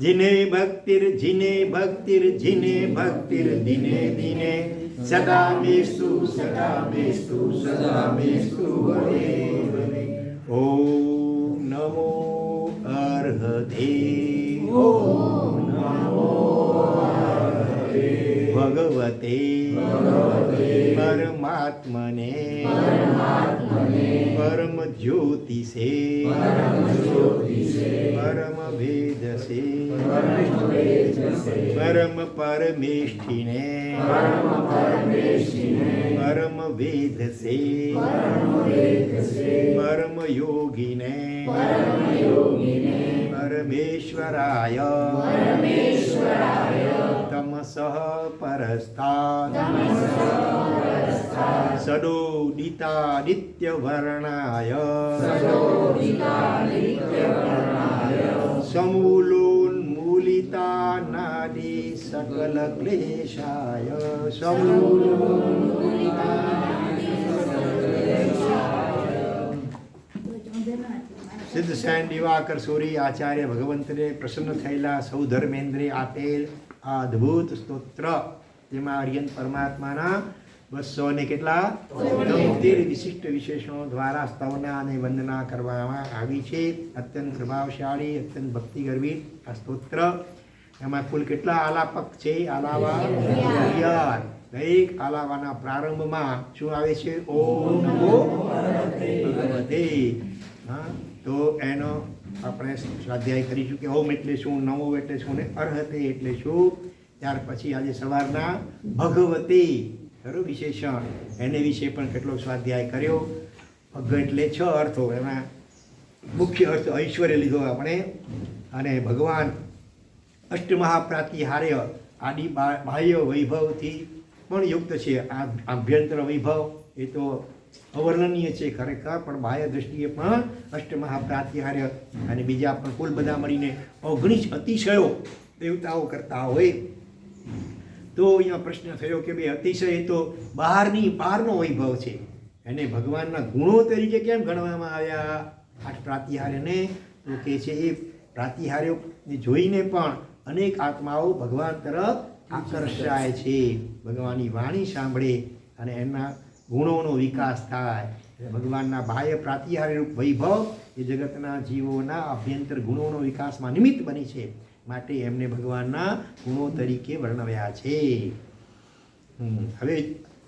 જીને ભક્તિર જીને ભક્તિર જીને ભક્તિર, દિને દિને. સદા મેસ્તુ સદા મેસ્તુ સદા મેસ્તુ હરે ઓમ નમો અર્હધે. ઓમ ભગવતે પરમાત્મને પરમ જ્યોતિષે પરમ વેદસે પરમ પરમેષ્ઠિને પરમ વેદસે પરમ યોગીને પરમેશ્વરાય સહ પરસ્થા સડો દિતા દિત્ય વર્ણાય સમૂલોન્મૂલિતા નાદી સકલ ક્લેશાય સિદ્ધસેન દિવાકર સોરી આચાર્ય ભગવંતને પ્રસન્ન થયેલા સૌ ધર્મેન્દ્રે આપેલ આ અદ્ભુત સ્તોત્ર. જેમાં આર્યન પરમાત્માના બસો ને કેટલા? તોતેર વિશિષ્ટ વિશેષણો દ્વારા સ્તવના અને વંદના કરવામાં આવી છે. અત્યંત પ્રભાવશાળી અત્યંત ભક્તિ ગરવી આ સ્તોત્ર. એમાં કુલ કેટલા આલાપક છે? આલાવા દરેક આલાવાના પ્રારંભમાં શું આવે છે? ઓમ નમો ભગવતે. હા તો એનો આપણે સ્વાધ્યાય કરીશું કે ઓમ એટલે શું, નમો એટલે શું ને અર્હતે એટલે શું? ત્યાર પછી આજે સવારના ભગવતી ખરું વિશેષણ એને વિશે પણ કેટલો સ્વાધ્યાય કર્યો? ભગ એટલે છ અર્થો. એમાં મુખ્ય અર્થ ઐશ્વર્ય લીધો આપણે. અને ભગવાન અષ્ટમહાપ્રાતિહાર્ય આદિ બા- બાહ્ય વૈભવથી પણ યુક્ત છે. આ આભ્યંતર વૈભવ, એ તો અવર્ણનીય છે ખરેખર, પણ બાહ્ય દ્રષ્ટિએ પણ અષ્ટમહાપ્રાતિહાર્ય અને બીજા પણ કુલ બધા મળીને ઓગણીસ અતિશયો દેવતાઓ કરતા હોય. તો અહીંયા પ્રશ્ન થયો કે ભાઈ અતિશય તો બહારની, બહારનો વૈભવ છે. એને ભગવાનના ગુણો તરીકે કેમ ગણવામાં આવ્યા? આઠ પ્રાતિહાર્યને તો કે છે એ પ્રાતિહાર્યોને જોઈને પણ અનેક આત્માઓ ભગવાન તરફ આકર્ષાય છે. ભગવાનની વાણી સાંભળે અને એમના ગુણોનો વિકાસ થાય. એટલે ભગવાનના બાહ્ય પ્રાતિહાર્યરૂપ વૈભવ એ જગતના જીવોના અભ્યંતર ગુણોનો વિકાસમાં નિમિત્ત બની છે. માટે એમને ભગવાનના ગુણો તરીકે વર્ણવ્યા છે. હવે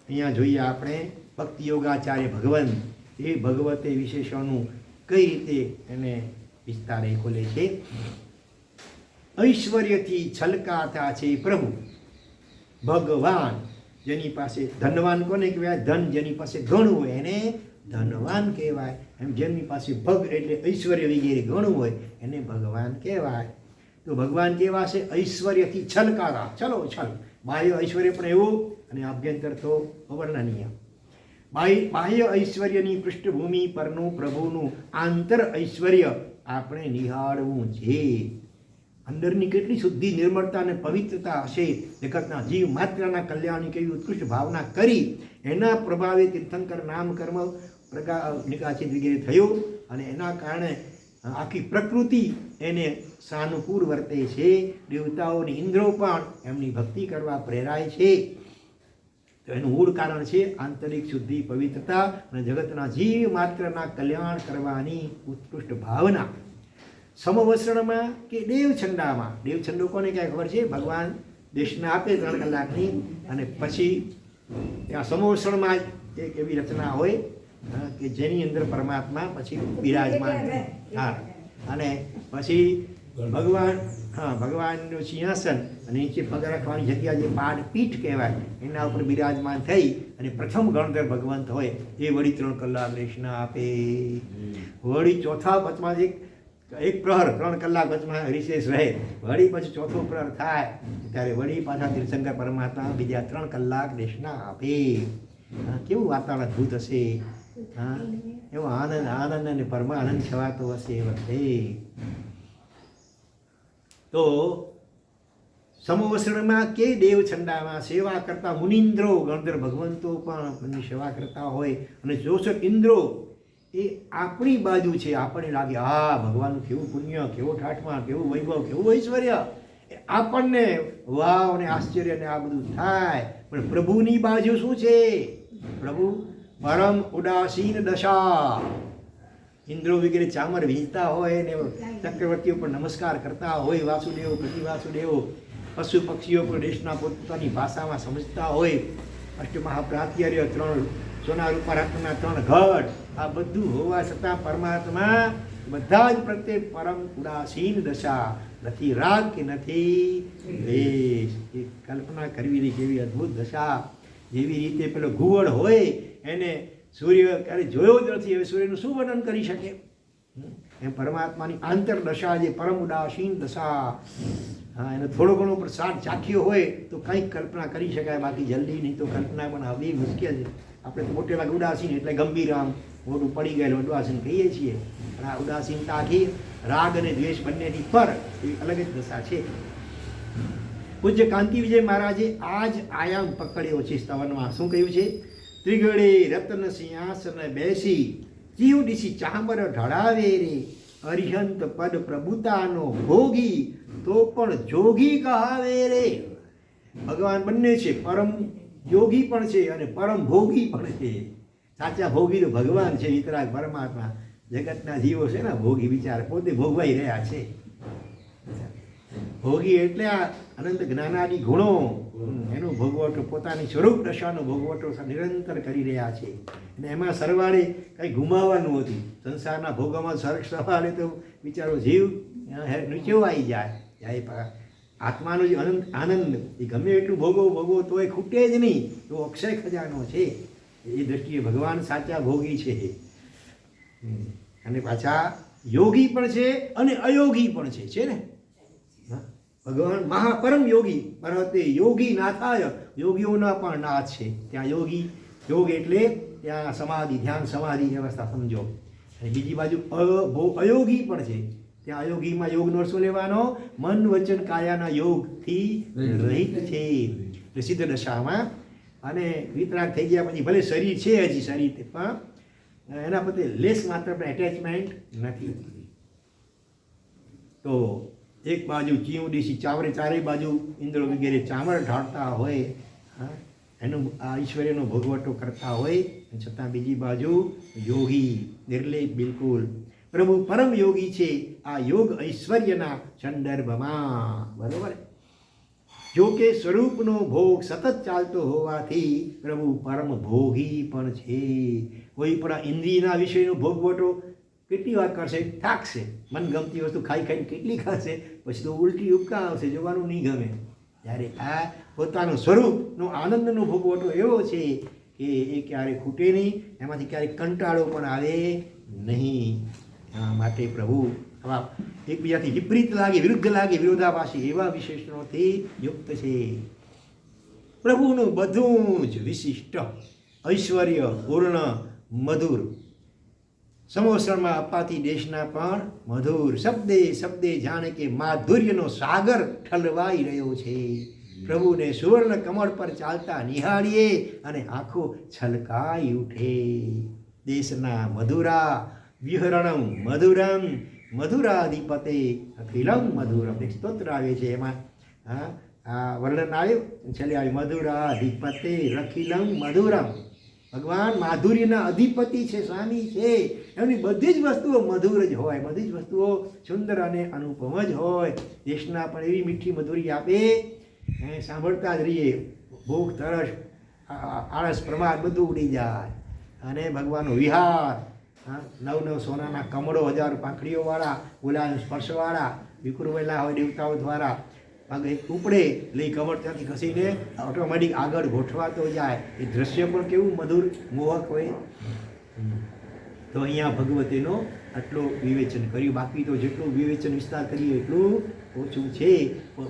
અહીંયા જોઈએ આપણે ભક્તિ યોગાચાર્ય ભગવંત. એ ભગવતે વિશેષણનું કઈ રીતે એને વિસ્તારે ખોલે છે? ઐશ્વર્યથી છલકાતા છે પ્રભુ. ભગવાન જેની પાસે ધનવાન કોને કહેવાય? ધન જેની પાસે ઘણું હોય. એને ધનવાન કહેવાય. એમ જેમની પાસે ભગ એટલે ઐશ્વર્ય વગેરે ઘણું હોય, એને ભગવાન કહેવાય. તો ભગવાન કેવા છે? ઐશ્વર્યથી છલકારા. ચલો છલ બાહ્ય ઐશ્વર્ય પણ એવું અને આભ્યંતર તો અવર્ણનીય બાહ્ય બાહ્ય ઐશ્વર્યની પૃષ્ઠભૂમિ પરનું પ્રભુનું આંતર ઐશ્વર્ય આપણે નિહાળવું છે. અંદરની કેટલી શુદ્ધિ, નિર્મળતા અને પવિત્રતા હશે? જગતના જીવ માત્રના કલ્યાણની કેવી ઉત્કૃષ્ટ ભાવના કરી એના પ્રભાવે તીર્થંકર નામ કર્મ પ્રગા નિકાસિત વગેરે થયું અને એના કારણે આખી પ્રકૃતિ એને સાનુકૂળ વર્તે છે. દેવતાઓની ઇન્દ્રો પણ એમની ભક્તિ કરવા પ્રેરાય છે. તો એનું મૂળ કારણ છે આંતરિક શુદ્ધિ, પવિત્રતા અને જગતના જીવ માત્રના કલ્યાણ કરવાની ઉત્કૃષ્ટ ભાવના. સમવસ્ત્રણમાં કે દેવછંડામાં? દેવછંડો કોને ક્યાંય ખબર છે? ભગવાન દેશને આપે ત્રણ કલાકની અને પછી ત્યાં સમવસરણમાં જ એક એવી રચના હોય કે જેની અંદર પરમાત્મા પછી બિરાજમાન થાય. હા. અને પછી ભગવાન હા ભગવાનનું સિંહાસન અને નીચે પગ રાખવાની જગ્યા જે પાડ પીઠ કહેવાય એના ઉપર બિરાજમાન થઈ અને પ્રથમ ગણતર ભગવંત હોય એ વળી ત્રણ કલાક દેશના આપે. વળી ચોથા પચમાં એક એક પ્રહર ત્રણ કલાક વચમાં રિશેષ રહે. વળી પછી ચોથો પ્રહર થાય, ત્યારે વળી પાછા તીર્થંકર પરમાત્મા બીજા ત્રણ કલાક દેશના આપે. કેવું વાતાવરણ અદ્ભુત હશે. હા, એવો આનંદ આનંદ અને પરમાનંદ છવાતો હશે એ વખતે. તો સમવસણમાં કે દેવછંડામાં સેવા કરતા મુનિન્દ્રો ગણધર ભગવંતો પણ સેવા કરતા હોય અને જોશો ઇન્દ્રો એ આપણી બાજુ છે. આપણને લાગે, હા, ભગવાનનું કેવું પુણ્ય, કેવો ઠાઠમાં કેવું વૈભવ, કેવું ઐશ્વર્ય. આપણને વાવ ને આશ્ચર્ય આ બધું થાય. પણ પ્રભુની બાજુ શું છે? પ્રભુ, પરમ ઉદાસીન દશા. ઇન્દ્રો વગેરે ચામર વીંચતા હોય ને ચક્રવર્તીઓ પર નમસ્કાર કરતા હોય, વાસુદેવ પ્રતિ વાસુદેવ પશુ પક્ષીઓ પણ દેશના પોતપોતાની ભાષામાં સમજતા હોય. અષ્ટમહાપ્રાત્યર્ય ત્રણ સોના રૂપા રત્નના ત્રણ ઘટ. આ બધું હોવા છતાં પરમાત્મા બધા જ પ્રત્યે પરમ ઉદાસીન દશા. નથી રાગ કે નથી દ્વેષ. એ કલ્પના કરવી જેવી અદ્ભુત દશા. જેવી રીતે પેલો ઘુવડ હોય, એને સૂર્ય ક્યારે જોયો જ નથી, હવે સૂર્યનું શું વર્ણન કરી શકે? એમ પરમાત્માની આંતર દશા જે પરમ ઉદાસીન દશા. હા, એને થોડો ઘણો પ્રસાદ ચાખ્યો હોય તો કંઈક કલ્પના કરી શકાય, બાકી જલ્દી નહીં તો કલ્પના પણ આવી મુશ્કેલ છે. આપણે મોટેલા ઉદાસીન એટલે ગંભીર આમ મોટું પડી ગયેલું ઉદાસીન કહીએ છીએ. પણ આ ઉદાસીનતા આખી રાગ અને દ્વેષ બંનેની પર એવી અલગ જ દશા છે. પૂજ્ય કાંતિ વિજય મહારાજે આ જ આયામ પકડ્યો છે સ્તવનમાં. શું કહ્યું છે? ત્રિગળે રત્ન સિંહાસન બેસી, જીવ ડીસી ચામર ઢળાવે રે. અરિહંત પદ પ્રભુતાનો ભોગી, તો પણ જોગી કહાવે રે. ભગવાન બંને છે પરમ યોગી પણ છે અને પરમ ભોગી પણ છે. સાચા ભોગી તો ભગવાન છે વિતરાગ પરમાત્મા જગતના જીવો છે ને, ભોગી વિચાર પોતે ભોગવાઈ રહ્યા છે. ભોગી એટલે આ અનંત જ્ઞાનાદિ ગુણો, એનો ભોગવટો, પોતાની સ્વરૂપ દશાનો ભોગવટો નિરંતર કરી રહ્યા છે. અને એમાં સરવાળે કંઈ ગુમાવવાનું નથી. સંસારના ભોગોમાં સરક સવારે તો બિચારો જીવ નીચેવાઈ જાય. જાય પા- આત્માનો જે અનંત આનંદ, એ ગમે એટલું ભોગવો ભોગવો તો એ ખૂટે જ નહીં. તો અક્ષય ખજાનો છે. એ દ્રષ્ટિએ ભગવાન સાચા ભોગી છે. અને પાછા યોગી પણ છે અને અયોગી પણ છે. છે ને. ભગવાન મહાપરમ યોગી. પર્વતે યોગી નાથાય. યોગીઓના પણ નાથ છે. ત્યાં યોગી, યોગ એટલે ત્યાં સમાધિ, ધ્યાન સમાધિ વ્યવસ્થા, સમજો. અને બીજી બાજુ અયોગી પણ છે. ત્યાં અયોગીમાં યોગનો શું લેવાનો? મન વચન કાયાના યોગથી રહિત છે. એટલે સિદ્ધ દશામાં અને વિતરાગ થઈ ગયા પછી ભલે શરીર છે હજી શરીર પણ એના પ્રત્યે લેસ માત્ર એટેચમેન્ટ નથી. તો એક બાજુ ચીવડીસી ચાવરે ચારે બાજુ ઇન્દ્ર વગેરે ચામર ઢાળતા હોય હા, એનું આ ઈશ્વર્યનો ભોગવટો કરતા હોય છતાં બીજી બાજુ યોગી નિર્લેપ બિલકુલ પ્રભુ પરમ યોગી છે. આ યોગ ઐશ્વર્યના સંદર્ભમાં. બરોબર? જો કે સ્વરૂપનો ભોગ સતત ચાલતો હોવાથી પ્રભુ પરમ ભોગી પણ છે. કોઈ પણ ઇન્દ્રિયના વિષયનો ભોગવટો કેટલી વાર કરશે? થાકશે. મનગમતી વસ્તુ ખાઈ ખાઈને કેટલી ખાશે? પછી તો ઉલટી ઉપકા આવશે, જોવાનું નહીં ગમે. જ્યારે આ પોતાનું સ્વરૂપનો આનંદનો ભોગવટો એવો છે કે એ ક્યારેય ખૂટે નહીં, એમાંથી ક્યારેક કંટાળો પણ આવે નહીં. માટે પ્રભુ, આવા એકબીજાથી વિપરીત લાગે, વિરુદ્ધ લાગે, વિરોધાભાસી એવા વિશેષણોથી યુક્ત છે. પ્રભુનું બધું જ વિશિષ્ટ, ઐશ્વર્ય, પૂર્ણ, મધુર. સમોસરમાં અપાતી દેશના પણ મધુર. શબ્દે શબ્દે જાણે કે માધુર્યનો સાગર ઠલવાઈ રહ્યો છે. પ્રભુને સુવર્ણ કમળ પર ચાલતા નિહાળીએ અને આંખો છલકાઈ ઉઠે. દેશના મધુરા વિહરણમ મધુરમ, મધુરાધિપતે અખિલમ મધુરમ. એક સ્તોત્ર આવે છે એમાં. હા, આ વર્ણન આવ્યું? છેલ્લે આવ્યું મધુરાધિપતે રખિલમ મધુરમ. ભગવાન માધુર્યના અધિપતિ છે, સ્વામી છે. એમની બધી જ વસ્તુઓ મધુર જ હોય, બધી જ વસ્તુઓ સુંદર અને અનુપમ જ હોય. દેશના પણ એવી મીઠી મધુરી આપે. એ સાંભળતા જ રહીએ. ભૂખ, તરસ આળસ, પ્રમાદ બધું ઉડી જાય. અને ભગવાનનો વિહાર હા, નવ નવ સોનાના કમળો, હજાર પાંખડીઓવાળા ઓલા સ્પર્શવાળા વિકુરવેલા હોય દેવતાઓ દ્વારા પગ ઉપડે એટલે એ કમળ ત્યાંથી ઘસીને ઓટોમેટિક આગળ ગોઠવાતો જાય. એ દ્રશ્ય પણ કેવું મધુર, મોહક હોય. તો અહીંયા ભગવતીનો આટલો વિવેચન કર્યું. બાકી તો જેટલું વિવેચન વિસ્તાર કરીએ એટલું ઓછું છે.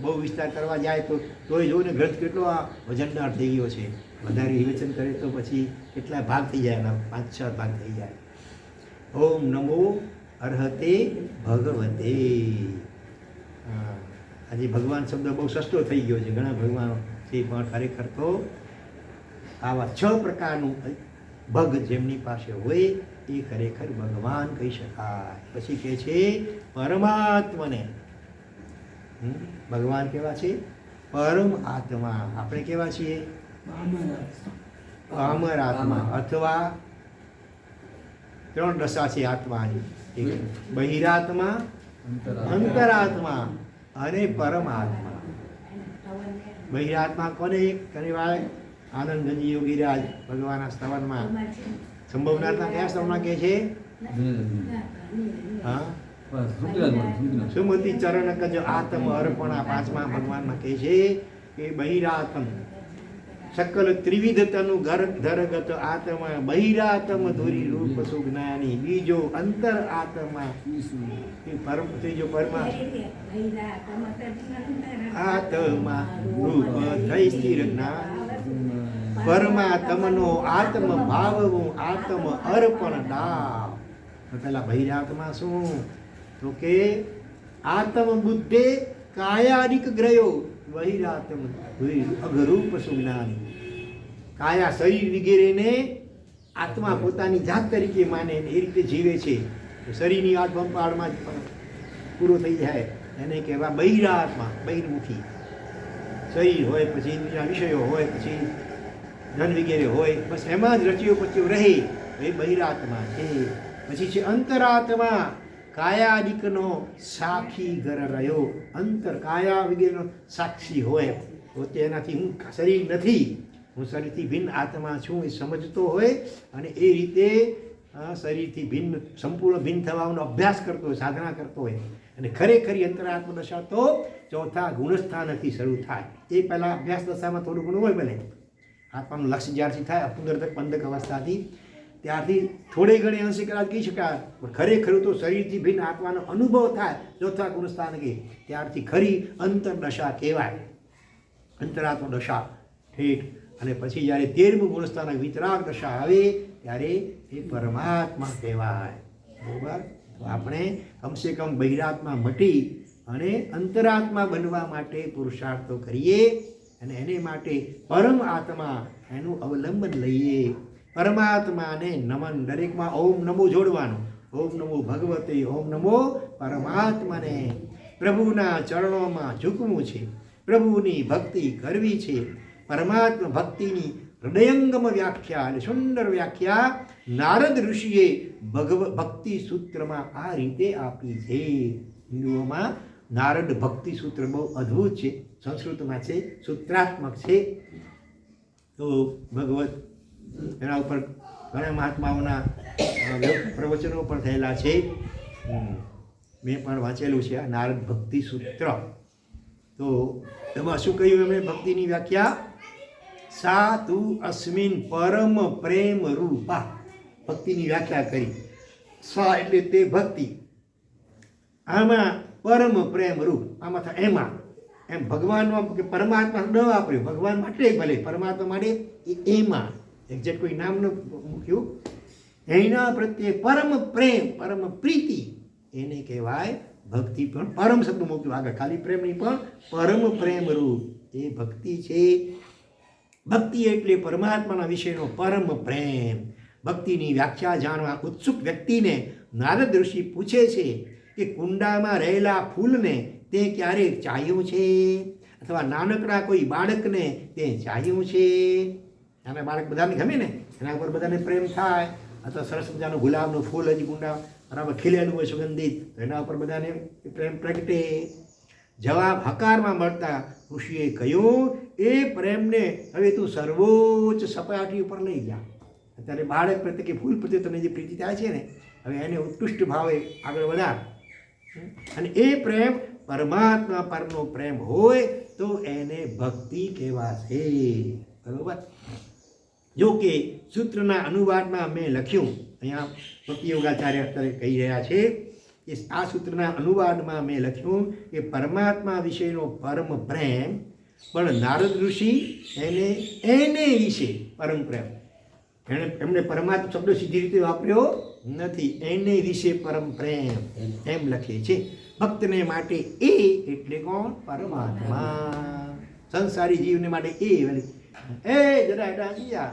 બહુ વિસ્તાર કરવા જાય તો તોય જો ને ગ્રંથ કેટલો વજનદાર થઈ ગયો છે. વધારે વિવેચન કરે તો પછી કેટલા ભાગ થઈ જાય એના પાંચ, છ ભાગ થઈ જાય. ઓમ નમો અર્હતે ભગવતે. હા, આજે ભગવાન શબ્દ બહુ સસ્તો થઈ ગયો છે. ઘણા ભગવાનો છે પણ ખરેખર તો આવા છ પ્રકારનું ભગ જેમની પાસે હોય એ ખરેખર ભગવાન કહી શકાય. પછી કહે છે પરમાત્મને. ભગવાન કેવા છે? પરમ આત્મા. આપણે કેવા છીએ? અમર આત્મા. અથવા ત્રણ રસા છે. આત્માની બહિરાત્મા અંતરાત્મા. અને પરમાત્મા. બહિરાત્મા કોને કહેવાય? આનંદજી યોગીરાજ ભગવાનના સ્તવનમાં સંભવનાથના કયા સ્તવમાં કહે છે? હા? સુમતિ ચરણ કજ આત્મ અર્પણા પાંચમા ભગવાનમાં કહે છે કે બહિરાત્મ. સકલ ત્રિવિધતાનું ધરગત આત્મા બહિરાત્મ ધોરી રૂપ સુજ્ઞાની બીજો અંતર આત્મા પરમ ત્રીજો પરમા આત્મા રૂપ થઈ સ્થિર જ્ઞાન પરમાત્મનો આત્મ ભાવવું આત્મ અર્પણ દાવ પેલા બહિરાત્મા શું તો કે આત્મ બુદ્ધે કાયારિક ગ્રયો બહિરાત્મ અઘરૂપ સુજ્ઞાન. કાયા શરીર વગેરેને આત્મા પોતાની જાત તરીકે માને એ રીતે જીવે છે. શરીરની આ બંપાળમાં જ પૂરો થઈ જાય. એને કહેવા બહિરાત્મા, બહિર્મુખી. શરીર હોય પછી બીજા વિષયો હોય પછી ધન વગેરે હોય, બસ એમાં જ રચ્યો પચ્યો રહે. એ બહિરાત્મા છે. પછી છે અંતરાત્મા. કાયાદિકનો સાખી ઘર રહ્યો. અંતર કાયા વગેરેનો સાક્ષી હોય. પોતે એનાથી હું શરીર નથી. હું શરીરથી ભિન્ન આત્મા છું એ સમજતો હોય અને એ રીતે શરીરથી ભિન્ન, સંપૂર્ણ ભિન્ન થવાનો અભ્યાસ કરતો હોય, સાધના કરતો હોય. અને ખરેખરી અંતરાત્મ દશા તો ચોથા ગુણસ્થાનથી શરૂ થાય. એ પહેલાં અભ્યાસ દશામાં થોડું ઘણું હોય ભલે. આત્માનું લક્ષ્ય જ્યારથી થાય અપુંદરતક પંદક અવસ્થાથી ત્યારથી થોડે ઘણી અંશે કદાચ કહી શકાય. પણ ખરેખર તો શરીરથી ભિન્ન આત્માનો અનુભવ થાય, ચોથા ગુણસ્થાન કે ત્યારથી ખરી અંતરદશા કહેવાય. અંતરાત્મ દશા ઠીક અને પછી જ્યારે તેરમું ગુણસ્થાન વિતરાગ દશા આવે, ત્યારે એ પરમાત્મા કહેવાય. બરોબર? તો આપણે કમસે કમ બહિરાત્મા મટી અને અંતરાત્મા બનવા માટે પુરુષાર્થો કરીએ અને એને માટે પરમ આત્મા એનું અવલંબન લઈએ. પરમાત્માને નમન. દરેકમાં ઓમ નમો જોડવાનું. ઓમ નમો ભગવતે, ઓમ નમો પરમાત્માને. પ્રભુના ચરણોમાં ઝૂકવું છે. પ્રભુની ભક્તિ કરવી છે. પરમાત્મા ભક્તિની હૃદયંગમ વ્યાખ્યા અને સુંદર વ્યાખ્યા નારદ ઋષિએ ભગવ, ભક્તિ સૂત્રમાં આ રીતે આપી છે. હિન્દુઓમાં નારદ ભક્તિ સૂત્ર બહુ અદ્ભુત છે. સંસ્કૃતમાં છે, સૂત્રાત્મક છે. તો ભગવત એના ઉપર ઘણા મહાત્માઓના પ્રવચનો પણ થયેલા છે. મેં પણ વાંચેલું છે આ નારદ ભક્તિ સૂત્ર. તો એમાં શું કહ્યું એમણે ભક્તિની વ્યાખ્યા? સા તુ અસ્મિન પરમ પ્રેમ રૂપા. ભક્તિની વ્યાખ્યા કરી. સા એટલે તે ભક્તિ. આમાં પરમ પ્રેમ રૂપ. આમાં થાય એમાં. એમ ભગવાનમાં કે પરમાત્મા ન વાપર્યું. ભગવાન માટે ભલે. પરમાત્મા માટે એમાં. એક્ઝેક્ટ કોઈ નામ મૂક્યું એના પ્રત્યે પરમ પ્રેમ પરમ પ્રીતિ એને કહેવાય ભક્તિ પણ પરમ શબ્દ મૂક્યું આગળ ખાલી પ્રેમ નહીં પણ પરમ પ્રેમ રૂપ એ ભક્તિ છે ભક્તિ એટલે પરમાત્માના વિશેનો પરમ પ્રેમ ભક્તિની વ્યાખ્યા જાણવા ઉત્સુક વ્યક્તિને નારદ ઋષિ પૂછે છે કે કુંડામાં રહેલા ફૂલને તે ક્યારેક ચાહ્યું છે અથવા નાનકડા કોઈ બાળકને તે ચાહ્યું છે નાના બાળક બધાને ગમે ને એના ઉપર બધાને પ્રેમ થાય. અથવા સરસ મજાનું ગુલાબનું ફૂલ હજી ગુંડા બરાબર ખીલેલું હોય સુગંધિત. એના ઉપર બધાને પ્રેમ પ્રગટે. જવાબ હકારમાં મળતા ઋષિએ કહ્યું, એ પ્રેમને હવે તું સર્વોચ્ચ સપાટી ઉપર લઈ જા. અત્યારે બાળક પ્રત્યે કે ફૂલ પ્રત્યે તને જે પ્રીતિ થાય છે ને, હવે એને ઉત્કૃષ્ટ ભાવે આગળ વધાર. અને એ પ્રેમ પરમાત્મા પરનો પ્રેમ હોય તો એને ભક્તિ કહેવાશે. બરોબર? જો કે સૂત્રના અનુવાદમાં મેં લખ્યું અહીંયા ભક્તિ યોગાચાર્ય અત્યારે કહી રહ્યા છે કે આ સૂત્રના અનુવાદમાં મેં લખ્યું કે પરમાત્મા વિશેનો પરમ પ્રેમ પણ નારદ ઋષિ એને એને વિશે પરમ પ્રેમ. એણે એમણે પરમાત્મા શબ્દ સીધી રીતે વાપર્યો નથી એને વિશે પરમ પ્રેમ એમ લખે છે. ભક્તને માટે એ એટલે કોણ? પરમાત્મા. સંસારી જીવને માટે એ એ જરા એડા ગયા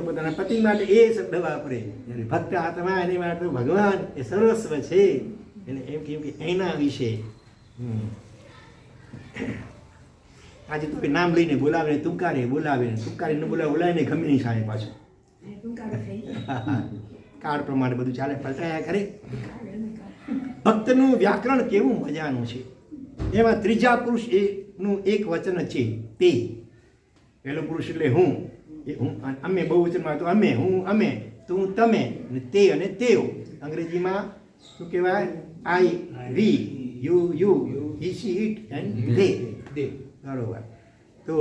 પોતાના પતિ માટે એ શબ્દ વાપરે જ્યારે ભક્ત આત્મા એની માટે ભગવાન એ સર્વસ્વ છે એટલે એમ કેમ કે એના વિશે આજે તું નામ લઈને બોલાવે ને તુકારે બોલાવે ને તુકારે ન બોલાવે બોલાવે ને ગમે નહીં સામે પાછું કાર્ડ પ્રમાણે બધું ચાલે પલટાયા કરે ભક્તનું વ્યાકરણ કેવું મજાનું છે એમાં ત્રીજા પુરુષ એનું એક વચન છે તે. પહેલો પુરુષ એટલે હું. એ હું અમે બહુ વચનમાં તો અમે હું અમે તું તમે અને તે અને તેઓ. અંગ્રેજીમાં શું કહેવાય? I we you you he she it and they they બરોબર. તો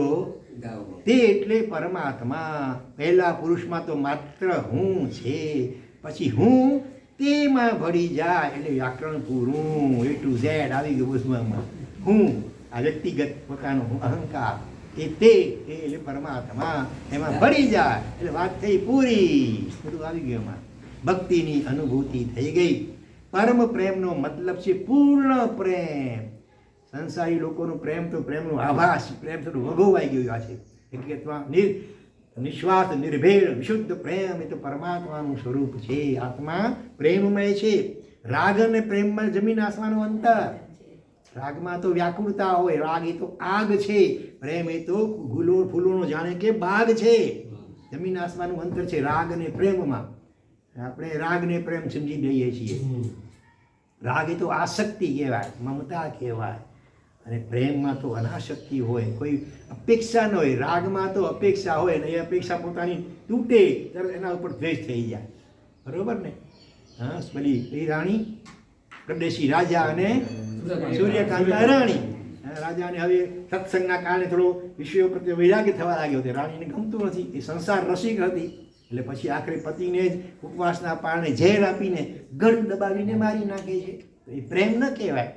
તે એટલે પરમાત્મા. પહેલા પુરુષમાં તો માત્ર હું છે. પછી હું તેમાં ભળી જાય એટલે વ્યાકરણ પૂરું એ ટુ ઝેડ આવી ગયું બસમાં હું, આ વ્યક્તિગત પોતાનો હું અહંકાર, એ તે એટલે પરમાત્મા, એમાં ભળી જાય એટલે વાત થઈ પૂરી. બધું આવી ગયું એમાં ભક્તિની અનુભૂતિ થઈ ગઈ. પરમ પ્રેમનો મતલબ છે પૂર્ણ પ્રેમ. સંસારી લોકોનો પ્રેમ તો પ્રેમનો આભાસ, પ્રેમ થોડું વગોવાઈ ગયું આ છે. હકીકતમાં નિર નિસ્વાર્થ નિર્ભેળ વિશુદ્ધ પ્રેમ એ તો પરમાત્માનું સ્વરૂપ છે. આત્મા પ્રેમમય છે. રાગ અને પ્રેમમાં જમીન આસમાનનું અંતર. રાગમાં તો વ્યાકુળતા હોય રાગ એ તો આગ છે. પ્રેમ એ તો ગુલો ફૂલોનો જાણે કે બાગ છે. જમીન આસમાનનું અંતર છે રાગ અને પ્રેમમાં. આપણે રાગ ને પ્રેમ સમજી લઈએ છીએ. રાગ એ તો આસક્તિ કહેવાય મમતા કહેવાય. અને પ્રેમમાં તો અનાશક્તિ હોય કોઈ અપેક્ષા ન હોય રાગમાં તો અપેક્ષા હોય ને એ અપેક્ષા પોતાની તૂટે ત્યારે એના ઉપર દ્વેષ થઈ જાય. બરોબર ને? હા પેલી પેલી રાણી પ્રદેશી રાજા અને સૂર્યકાંતા. રાણી. રાજાને હવે સત્સંગના કારણે થોડો વિષયો પ્રત્યે વૈરાગ્ય થવા લાગ્યો તે રાણીને ગમતું નથી. એ સંસાર રસિક હતી. એટલે પછી આખરે પતિને જ ઉપવાસના પાણે ઝેર આપીને ગઢ દબાવીને મારી નાખે છે. એ પ્રેમ ન કહેવાય.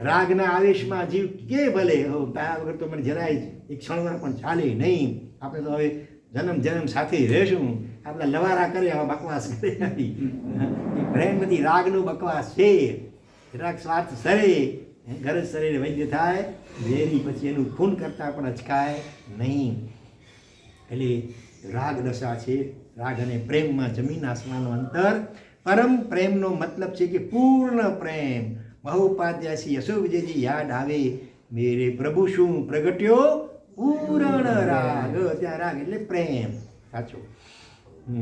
રાગના આવેશમાં જીવ કે ભલે તારા વગર તો મને જરાય એક ક્ષણવાર પણ ચાલે નહીં. આપણે તો હવે જન્મ જન્મ સાથે રહેશું. આપણા લવારા કરે આવા બકવાસ કરે નથી એ પ્રેમ નથી રાગનો બકવાસ છે. રાગ સ્વાર્થ સરે. ગરજ શરીર વૈદ્ય થાય વેરી પછી એનું ખૂન કરતાં પણ અચકાય નહીં. એટલે રાગ દશા છે. રાગ અને પ્રેમમાં જમીન આસમાનનું અંતર. પરમ પ્રેમનો મતલબ છે કે પૂર્ણ પ્રેમ. મહોપાધ્યાસી યશો વિજયજી યાદ આવે, મેરે પ્રભુ શું પ્રગટ્યો? પૂર્ણ રાગ. ત્યાં રાગ એટલે પ્રેમ. સાચો.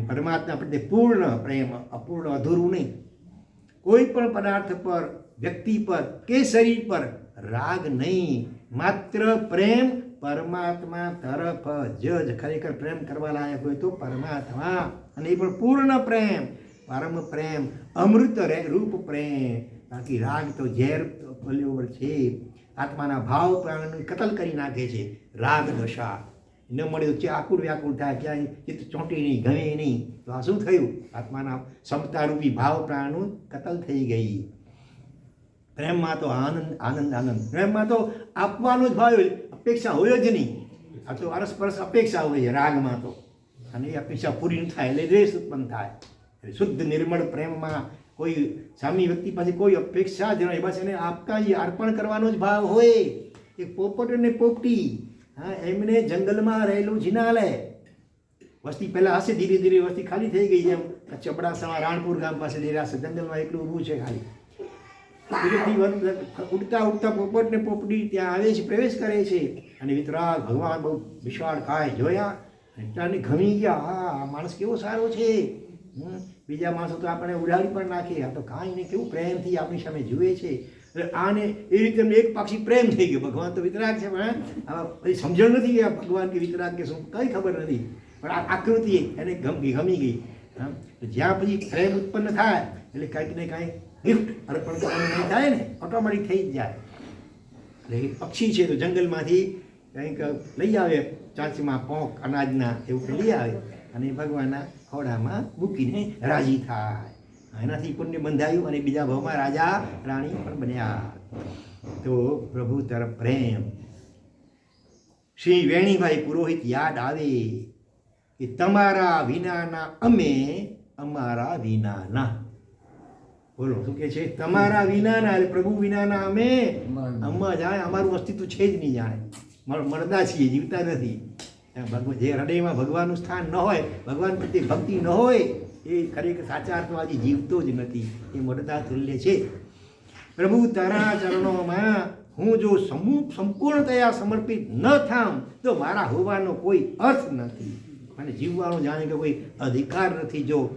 પરમાત્મા પ્રત્યે પૂર્ણ પ્રેમ, અપૂર્ણ, અધૂરું નહીં. કોઈ પણ પદાર્થ પર, વ્યક્તિ પર, કે શરીર પર રાગ નહીં. માત્ર પ્રેમ પરમાત્મા તરફ જ. ખરેખર પ્રેમ કરવા લાયક હોય તો પરમાત્મા. અને એ પણ પૂર્ણ પ્રેમ. પરમ પ્રેમ, અમૃત રે રૂપ પ્રેમ. બાકી રાગ તો ઝેર ફલ્યો છે. આત્માના ભાવ પ્રાણનું કતલ કરી નાખે છે. રાગ દશા. ન મળ્યું છે આકુળ વ્યાકુળ થાય, ક્યાંય ચિત્ત ચોંટી નહીં ગમે નહીં. તો આ શું થયું? આત્માના સમતારૂપી ભાવ પ્રાણનું કતલ થઈ ગઈ. પ્રેમમાં તો આનંદ આનંદ આનંદ. પ્રેમમાં તો આપવાનો જ ભાવ અપેક્ષા હોય જ નહીં. આ તો અરસપરસ અપેક્ષા હોય છે, રાગમાં તો. અને એ અપેક્ષા પૂરી ન થાય, એટલે દ્વેષ ઉત્પન્ન થાય. શુદ્ધ નિર્મળ પ્રેમમાં કોઈ સામી વ્યક્તિ પાસે કોઈ અપેક્ષા જ નહીં. બસ એને આપતા જ અર્પણ કરવાનો જ ભાવ હોય. એ પોપટ અને પોપટી, હા, એમને જંગલમાં રહેલું જિનાલય વસ્તી પહેલાં હશે ધીરે ધીરે, વસ્તી ખાલી થઈ ગઈ જેમ. ચપડાસામાં રાણપુર ગામ પાસે નિરાશે જંગલમાં એકલું ઊભું છે ખાલી. ઉડતા ઉડતા પોપટ ને પોપડી ત્યાં આવે છે, પ્રવેશ કરે છે. અને વિતરાગ ભગવાન બહુ વિશાળ કાય જોયા. અને ઘમી ગયા. હા માણસ કેવો સારો છે. બીજા માણસો તો આપણે ઉડાડી પણ નાખે. આ તો કાંઈ નહીં, કેવું પ્રેમથી આપણી સામે જુએ છે. એટલે આને એ રીતે એક પાક્ષી પ્રેમ થઈ ગયો. ભગવાન તો વિતરાગ છે, પણ સમજણ નથી કે ભગવાન કે વિતરાગ કે શું, કંઈ ખબર નથી. પણ આ આકૃતિ એને ગમી ગમી ગઈ. જ્યાં પછી પ્રેમ ઉત્પન્ન થાય, એટલે કંઈક ને કાંઈક ગિફ્ટ અર્પણ કરવાનું થાય ને ઓટોમેટિક થઈ જ જાય. એટલે પક્ષી છે, તો જંગલમાંથી કંઈક લઈ આવે, ચાંચીમાં પોંક, અનાજના, એવું લઈ આવે. અને ભગવાનના ખોડામાં મૂકીને રાજી થાય. એનાથી પુણ્ય બંધાયું અને બીજા ભાવમાં રાજા રાણી પણ બન્યા. તો પ્રભુ તરફ પ્રેમ. શ્રી વેણીભાઈ પુરોહિત યાદ આવે કે તમારા વિનાના અમે અમારા વિનાના. બોલો શું કે છે? તમારા વિનાના એટલે પ્રભુ વિનાના અમે અમ્મા જાણે અમારું અસ્તિત્વ છે જ નહીં જાણે. મળતા છીએ જીવતા નથી. જે હૃદયમાં ભગવાનનું સ્થાન ન હોય, ભગવાન પ્રત્યે ભક્તિ ન હોય, એ ખરેખર સાચા અર્થમાં આજે જીવતો જ નથી. એ મોટતા તુલ્ય છે. પ્રભુ, તારા ચરણોમાં હું જો સમૂહ સંપૂર્ણતયા સમર્પિત ન થામ, તો મારા હોવાનો કોઈ અર્થ નથી. અને જીવવાનો જાણે કે કોઈ અધિકાર નથી જો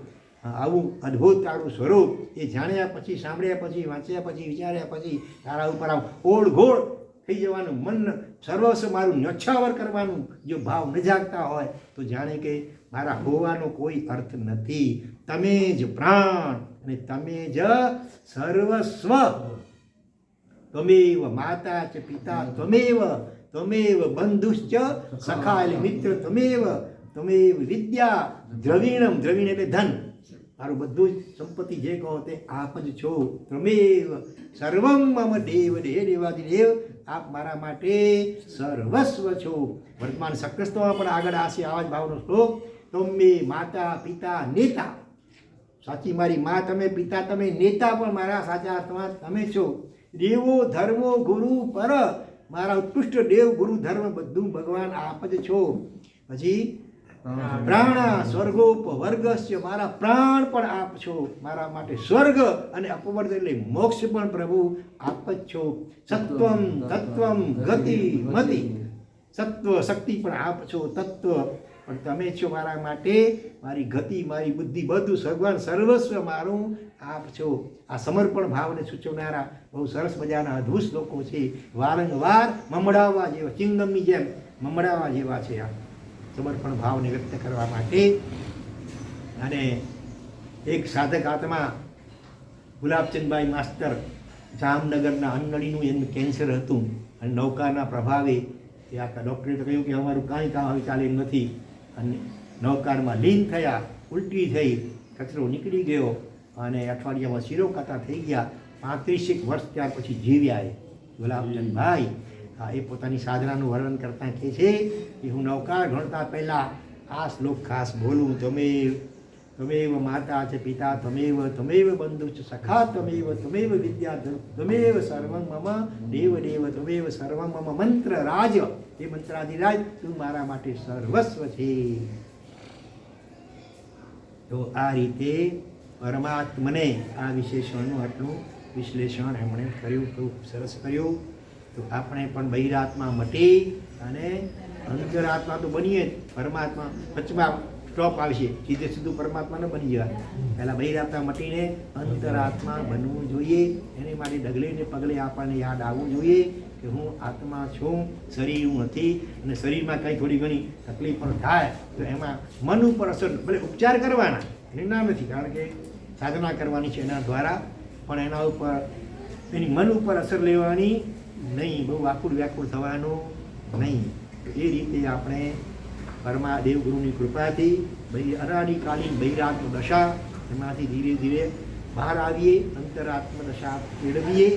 આવું અદ્ભુત તારું સ્વરૂપ એ જાણ્યા પછી, સાંભળ્યા પછી, વાંચ્યા પછી, વિચાર્યા પછી તારા ઉપર આમ ઓળઘોળ થઈ જવાનું, મન સર્વસ્વ મારું ન્યોછાવર કરવાનું જો ભાવ ન જાગતા હોય, તો જાણે કે મારા હોવાનો કોઈ અર્થ નથી. તમે જ પ્રાણ અને તમે જ સર્વસ્વ. તમેવ માતા ચ પિતા ત્વમેવ તમેવ બંધુશ્ચ સખા એટલે મિત્ર ત્વમેવ તમેવ વિદ્યા દ્રવિણમ દ્રવિણ એટલે ધન. મારું બધું જ સંપત્તિ જે કહો તે આપ જ છો. ત્વમેવ સર્વમ મમ દેવ દેહ દેવાદિ દેવ. આપ મારા માટે સર્વસ્વ છો. વર્તમાન સક્રસ્તમાં પણ આગળ આશે આવા જ ભાવનો શ્લોક. તમે માતા, પિતા, નેતા. સાચી મારી મા તમે, પિતા તમે, નેતા પણ મારા સાચા અર્થમાં તમે છો. દેવો, ધર્મો, ગુરુ, પર મારા ઉત્કૃષ્ટ દેવ, ગુરુ, ધર્મ બધું ભગવાન આપ જ છો. પછી પ્રાણા. સ્વર્ગોપ, વર્ગસ્ય, મારા પ્રાણ પણ આપ છો. મારા માટે સ્વર્ગ અને અપવર્ગ એટલે મોક્ષ પણ પ્રભુ, આપ જ છો. સત્વમ, તત્વમ, ગતિ, મતિ. સત્વ, શક્તિ પણ આપ છો, તત્વ. પણ તમે છો મારા માટે. મારી ગતિ, મારી બુદ્ધિ બધું ભગવાન સર્વસ્વ મારું આપ છો. આ સમર્પણ ભાવને સૂચવનારા બહુ સરસ મજાના અદ્ભુત લોકો છે. વારંવાર મમડાવવા જેવા, ચિંગમની જેમ મમડાવવા જેવા છે આ. સમર્પણ ભાવને વ્યક્ત કરવા માટે અને એક સાધક આત્મા ગુલાબચંદભાઈ માસ્તર જામનગરના અંગડીનું એમ કેન્સર હતું અને નૌકાના પ્રભાવે એ આ ડૉક્ટરે તો કહ્યું કે અમારું કાંઈ કામ હવે ચાલે નથી. અને નૌકારમાં લીન થયા, ઉલટી થઈ, કચરો નીકળી ગયો અને અઠવાડિયામાં શિરોકાતા થઈ ગયા. પાંત્રીસેક વર્ષ ત્યાર પછી જીવ્યા એ. ગુલાબચંદભાઈ એ પોતાની સાધનાનું વર્ણન કરતા કહે છે કે હું નૌકાર ગણતા પહેલાં આ શ્લોક ખાસ બોલું, તમે તમેવ માતા છે, પિતા તમેવ તમેવ બંધુ છે, સખા તમેવ તમેવ વિદ્યા તમેવ સર્વં મમ દેવ દેવ તમેવ સર્વમ મમ મંત્ર રાજ. એ મંત્રાધિરાજ તું મારા માટે સર્વસ્વ છે. તો આ રીતે પરમાત્મને આ વિશેષણનું આટલું વિશ્લેષણ એમણે કર્યું, ખૂબ સરસ કર્યું. તો આપણે પણ બહિરાત્મા મટી અને અંતરાત્મા તો બનીએ જ. પરમાત્મા વચમાં સ્ટોપ આવશે. સીધે સીધું પરમાત્મા ન બની જવાય. પહેલાં બહિરાત્મા મટીને અંતરાત્મા બનવું જોઈએ. એની માટે ડગલે ને પગલે આપણને યાદ આવવું જોઈએ કે હું આત્મા છું, શરીર હું નથી. અને શરીરમાં કંઈ થોડી ઘણી તકલીફ પણ થાય, તો એમાં મન ઉપર અસર, ભલે ઉપચાર કરવાના, એનું નામ નથી, કારણ કે સાધના કરવાની છે એના દ્વારા. પણ એના ઉપર, એની મન ઉપર અસર લેવાની નહીં, બહુ આકુળ વ્યાકુળ થવાનું નહીં. એ રીતે આપણે પરમા દેવગુરુની કૃપાથી અનાદિકાલીન બહિરાત્મ દશા, એમાંથી ધીરે ધીરે બહાર આવીએ, અંતરાત્મ દશા કેળવીએ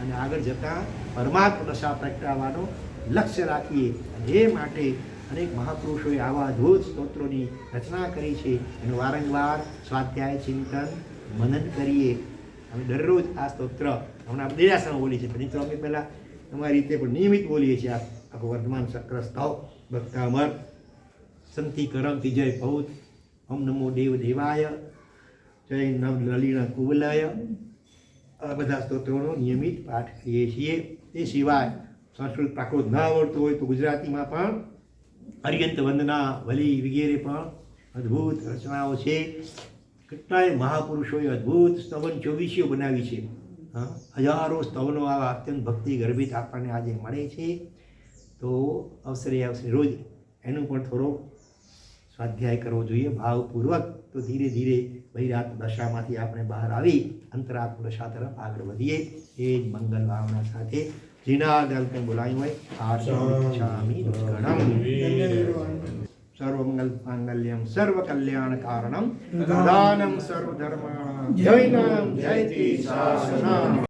અને આગળ જતાં પરમાત્મ દશા પ્રગટાવવાનો લક્ષ્ય રાખીએ. અને એ માટે અનેક મહાપુરુષોએ આવા અદ્ભુત સ્તોત્રોની રચના કરી છે. એનું વારંવાર સ્વાધ્યાય, ચિંતન, મનન કરીએ. અમે દરરોજ આ સ્તોત્ર હમણાં દેરાસણ છીએ. પણ એ અમે પહેલાં અમારી રીતે પણ નિયમિત બોલીએ છીએ આખો વર્ધમાન ચક્ર સ્તવ ભક્તામર સંતિ કરમ જય ભૌત. ઓમ નમો દેવ દેવાય. જય નવ લલિણ કુવલાય. આ બધા સ્તોત્રોનો નિયમિત પાઠ કરીએ છીએ. એ સિવાય સંસ્કૃત પ્રાકૃત ન આવડતું હોય તો ગુજરાતીમાં પણ અર્યંત વંદના, વલી વગેરે પણ અદ્ભુત રચનાઓ છે. કેટલાય મહાપુરુષોએ અદ્ભુત સ્તવન ચોવીસીઓ બનાવી છે. હજારો સ્તવનો આવા અત્યંત ભક્તિ ગર્ભિત આપણને આજે મળે છે. તો અવસરે અવસરે રોજ એનું પણ થોડો સ્વાધ્યાય કરવો જોઈએ. ભાવપૂર્વક તો ધીરે ધીરે બહિરાત દશામાંથી આપણે બહાર આવી અંતરાત્મ દશા તરફ આગળ વધીએ. એ જ મંગલ ભાવના સાથે. જીના દલતે બોલાયું હોય આર્ષામી സർവങ്ങൾ മാംഗല്യം സർവകല്യാണ കാരണം ദാനം സർവധർമ്മ. ജൈനം ജയതി ശാസനം.